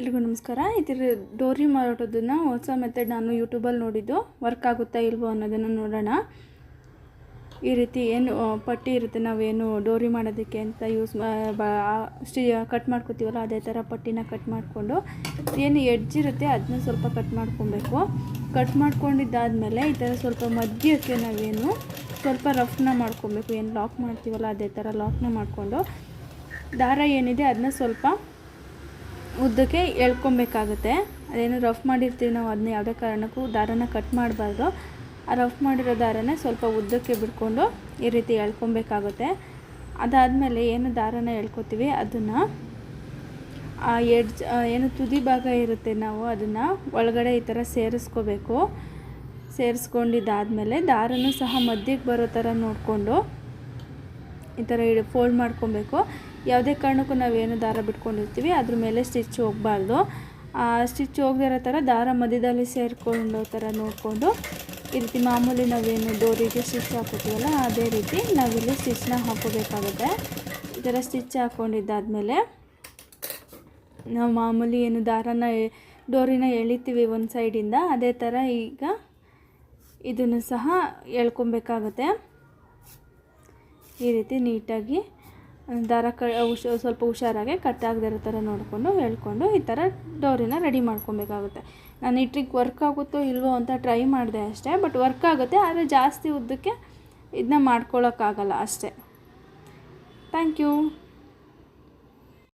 ಎಲ್ರಿಗೂ ನಮಸ್ಕಾರ. ಇದರ ಡೋರಿ ಮಾಡೋದನ್ನು ಹೊಸ ಮೆಥಡ್ ನಾನು ಯೂಟ್ಯೂಬಲ್ಲಿ ನೋಡಿದ್ದು. ವರ್ಕ್ ಆಗುತ್ತಾ ಇಲ್ವೋ ಅನ್ನೋದನ್ನು ನೋಡೋಣ. ಈ ರೀತಿ ಏನು ಪಟ್ಟಿ ಇರುತ್ತೆ, ನಾವೇನು ಡೋರಿ ಮಾಡೋದಕ್ಕೆ ಅಂತ ಯೂಸ್ ಸ್ಟಿ ಕಟ್ ಮಾಡ್ಕೊತೀವಲ್ಲ, ಅದೇ ಥರ ಪಟ್ಟಿನ ಕಟ್ ಮಾಡಿಕೊಂಡು, ಏನು ಎಡ್ಜ್ ಇರುತ್ತೆ ಅದನ್ನ ಸ್ವಲ್ಪ ಕಟ್ ಮಾಡ್ಕೊಬೇಕು. ಕಟ್ ಮಾಡ್ಕೊಂಡಿದ್ದಾದಮೇಲೆ ಈ ಥರ ಸ್ವಲ್ಪ ಮಧ್ಯಕ್ಕೆ ನಾವೇನು ಸ್ವಲ್ಪ ರಫ್ನ ಮಾಡ್ಕೊಬೇಕು. ಏನು ಲಾಕ್ ಮಾಡ್ತೀವಲ್ಲ, ಅದೇ ಥರ ಲಾಕ್ನ ಮಾಡಿಕೊಂಡು, ದಾರ ಏನಿದೆ ಅದನ್ನ ಸ್ವಲ್ಪ ಉದ್ದಕ್ಕೆ ಎಳ್ಕೊಬೇಕಾಗುತ್ತೆ. ಅದೇನು ರಫ್ ಮಾಡಿರ್ತೀವಿ ನಾವು ಅದನ್ನ ಯಾವುದೇ ಕಾರಣಕ್ಕೂ ದಾರನ ಕಟ್ ಮಾಡಬಾರ್ದು. ಆ ರಫ್ ಮಾಡಿರೋ ದಾರನ ಸ್ವಲ್ಪ ಉದ್ದಕ್ಕೆ ಬಿಟ್ಕೊಂಡು ಈ ರೀತಿ ಎಳ್ಕೊಬೇಕಾಗುತ್ತೆ. ಅದಾದಮೇಲೆ ಏನು ದಾರನ ಎಳ್ಕೊತೀವಿ? ಅದನ್ನು, ಆ ಎಡ್ಜ್ ಏನು ತುದಿ ಭಾಗ ಇರುತ್ತೆ ನಾವು ಅದನ್ನು ಒಳಗಡೆ ಈ ಥರ ಸೇರಿಸ್ಕೋಬೇಕು. ಸೇರಿಸ್ಕೊಂಡಿದ್ದಾದಮೇಲೆ ದಾರನೂ ಸಹ ಮಧ್ಯಕ್ಕೆ ಬರೋ ಥರ ನೋಡಿಕೊಂಡು ಈ ಥರ ಇಡು ಫೋಲ್ಡ್ ಮಾಡ್ಕೊಬೇಕು. ಯಾವುದೇ ಕಾರಣಕ್ಕೂ ನಾವೇನು ದಾರ ಬಿಟ್ಕೊಂಡಿರ್ತೀವಿ, ಅದ್ರ ಮೇಲೆ ಸ್ಟಿಚ್ ಹೋಗಬಾರ್ದು. ಆ ಸ್ಟಿಚ್ ಇರೋ ಥರ ದಾರ ಮಧ್ಯದಲ್ಲಿ ಸೇರಿಕೊಳ್ಳೋ ಥರ ನೋಡಿಕೊಂಡು, ಈ ರೀತಿ ಮಾಮೂಲಿ ನಾವೇನು ಡೋರಿಗೆ ಸ್ಟಿಚ್ ಹಾಕೋತೀವಲ್ಲ, ಅದೇ ರೀತಿ ನಾವಿಲ್ಲಿ ಸ್ಟಿಚ್ನ ಹಾಕೋಬೇಕಾಗುತ್ತೆ. ಈ ಥರ ಸ್ಟಿಚ್ ಹಾಕ್ಕೊಂಡಿದ್ದಾದಮೇಲೆ ನಾವು ಮಾಮೂಲಿ ಏನು ದಾರನ ಡೋರಿನ ಎಳಿತೀವಿ ಒಂದು ಸೈಡಿಂದ ಅದೇ ಥರ ಈಗ ಇದನ್ನು ಸಹ ಎಳ್ಕೊಬೇಕಾಗುತ್ತೆ. ಈ ರೀತಿ ನೀಟಾಗಿ ದಾರ ಕ ಹುಷ ಸ್ವಲ್ಪ ಹುಷಾರಾಗಿ ಕಟ್ ಆಗದಿರೋ ಥರ ನೋಡಿಕೊಂಡು, ಹೇಳ್ಕೊಂಡು ಈ ಥರ ಡೋರಿನ ರೆಡಿ ಮಾಡ್ಕೊಬೇಕಾಗುತ್ತೆ. ನಾನು ಈ ಟ್ರಿಕ್ ವರ್ಕ್ ಆಗುತ್ತೋ ಇಲ್ವೋ ಅಂತ ಟ್ರೈ ಮಾಡಿದೆ ಅಷ್ಟೇ ಬಟ್ ವರ್ಕ್ ಆಗುತ್ತೆ, ಆದರೆ ಜಾಸ್ತಿ ಉದ್ದಕ್ಕೆ ಇದನ್ನ ಮಾಡ್ಕೊಳ್ಳೋಕ್ಕಾಗಲ್ಲ ಅಷ್ಟೇ. Thank you